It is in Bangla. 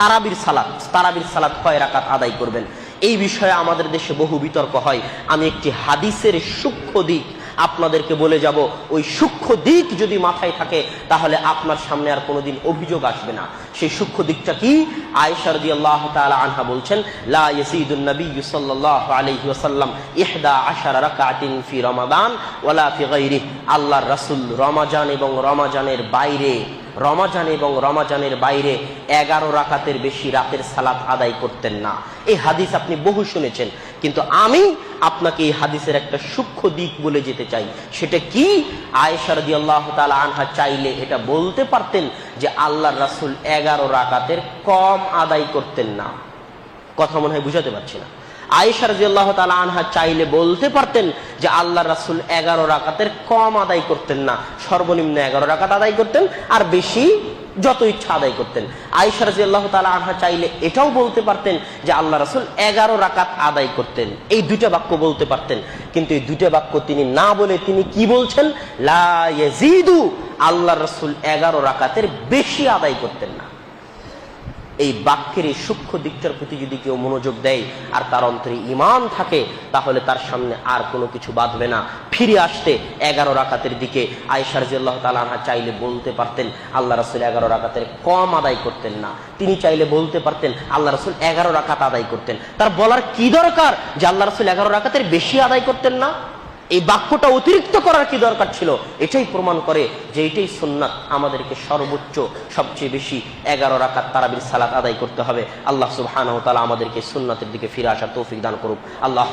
তারাবির সালাত তারাবির সালাত কয় রাকাত আদায় করবেন? এই বিষয়ে আমাদের দেশে বহু বিতর্ক হয়। আমি একটি হাদিসের সূক্ষ্ম দিক আপনাদেরকে বলে যাব, ওই সূক্ষ্ম দিক যদি মাথায় থাকে, তাহলে আপনার সামনে আর কোনোদিন অভিযোগ আসবে না। সেই সূক্ষ্ম দিকটা কি? আয়েশা রাদিয়াল্লাহু তাআলা আনহা বলছেন, লা ইয়াসিদুন নবী সাল্লাল্লাহু আলাইহি ওয়াসাল্লাম ইহদা আশারা রাকাতিন রমাদান ওয়ালা ফি গায়রিহি। আল্লাহর রাসূল রমাজান এবং রমাজানের বাইরে, রমাজান এবং রমাজানের বাইরে এগারো রাকাতের বেশি রাতের সালাত আদায় করতেন না। এই হাদিস আপনি বহু শুনেছেন, কিন্তু আমি আপনাকে এই হাদিসের একটা সূক্ষ্ম দিক বলে যেতে চাই। সেটা কি? আয়সারদি আল্লাহ তালা আনহা চাইলে এটা বলতে পারতেন যে আল্লাহ রাসুল এগারো রাকাতের কম আদায় করতেন না। কথা মনে হয় বুঝাতে পারছি না। আয়েশা রাদিয়াল্লাহ তাআলা আনহা চাইলে বলতে পারতেন যে আল্লাহ রাসূল এগারো রাকাতের কম আদায় করতেন না। সর্বনিম্ন এগারো রাকাত আদায় করতেন আর বেশি যত ইচ্ছা আদায় করতেন। আয়েশা রাদিয়াল্লাহু তাআলা আনহা চাইলে এটাও বলতে পারতেন যে আল্লাহ রাসূল এগারো রাকাত আদায় করতেন। এই দুইটা বাক্য বলতে পারতেন। কিন্তু এই দুইটা বাক্য তিনি না বলে তিনি কি বলছেন? লা আল্লাহ রাসূল এগারো রাকাতের বেশি আদায় করতেন না। এই বাক্যের এই সূক্ষ্ম দিকটার প্রতি যদি কেউ মনোযোগ দেয় আর তার অন্তরে ইমান থাকে, তাহলে তার সামনে আর কোনো কিছু বাঁধবে না। ফিরে আসতে এগারো রাকাতের দিকে আয়সার জিল্লাহ তালাহা চাইলে বলতে পারতেন, আল্লাহ রসুল এগারো রাকাতের কম আদায় করতেন না। তিনি চাইলে বলতে পারতেন, আল্লাহ রসুল এগারো রাকাত আদায় করতেন। তার বলার কি দরকার যে আল্লাহ রসুল এগারো রাকাতের বেশি আদায় করতেন না? এই বাক্যটা অতিরিক্ত করার কি দরকার ছিল? এটাই প্রমাণ করে যে এটাই সুন্নাত আমাদেরকে সর্বোচ্চ, সবচেয়ে বেশি এগারো রাকাত তারাবির সালাত আদায় করতে হবে। আল্লাহ ওয়া তাআলা আমাদেরকে সুন্নাতের দিকে ফিরে আসার তৌফিক দান করুক। আল্লাহ